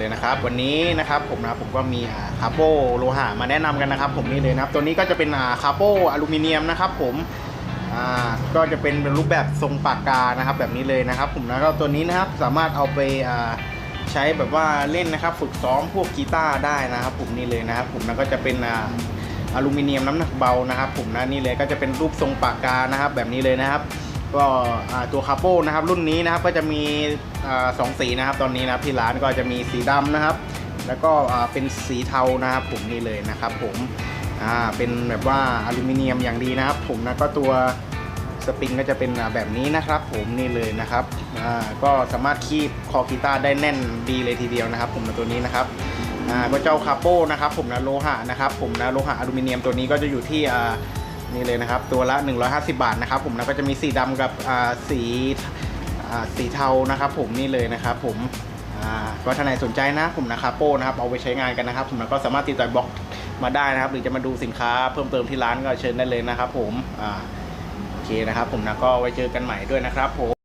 เลยนะครับ วันนี้นะครับผมนะผมก็มีอ่าคาโปโลหะมาแนะนำกันนะครับ ผมนี่เลยนะครับตัวนี้ก็จะเป็นอ่าคาโปอลูมิเนียมนะครับ ผมก็จะเป็นรูปแบบทรงปากกานะครับ แบบนี้เลยนะครับ ผมนะก็ตัวนี้นะครับสามารถเอาไปใช้แบบว่าเล่นนะครับ ฝึกซ้อมพวกกีตาร์ได้นะครับ ผมนี่เลยนะครับ ผมนะก็จะเป็นอ่าอลูมิเนียมน้ำหนักเบานะครับ ผมนะนี่เลยก็จะเป็นรูปทรงปากกานะครับ แบบนี้เลยนะครับ ก็ตัวคาโป้นะครับรุ่นนี้นะครับก็จะมีสองสีนะครับตอนนี้นะครับที่ร้านก็จะมีสีดำนะครับ แล้วก็เป็นสีเทานะครับผมนี่เลยนะครับผมเป็นแบบว่าอลูมิเนียมอย่างดีนะครับ ผมนะก็ตัวสปริงก็จะเป็นแบบนี้นะครับผมนี่เลยนะครับก็สามารถคีบคอกีตาร์ได้แน่นดีเลยทีเดียวนะครับ ผมตัวนี้นะครับก็เจ้าคาโป้นะครับผมนะโลหะนะครับผมนะโลหะอลูมิเนียมตัวนี้ก็จะอยู่ที่ นี่เลยนะครับ ตัวละ 150 บาทนะครับผมแล้วก็จะมีสีดำกับสีสีเทานะครับผมนี่เลยนะครับผมอ่าก็ท่านไหนสนใจนะผมนะครับโป้นะครับเอาไปใช้งานกันนะครับผมแล้วก็สามารถติดต่อบล็อกมาได้นะครับ หรือจะมาดูสินค้าเพิ่มเติมที่ร้านก็เชิญได้เลยนะครับผมโอเคนะครับผมนะก็ไว้เจอกันใหม่ด้วยนะครับผม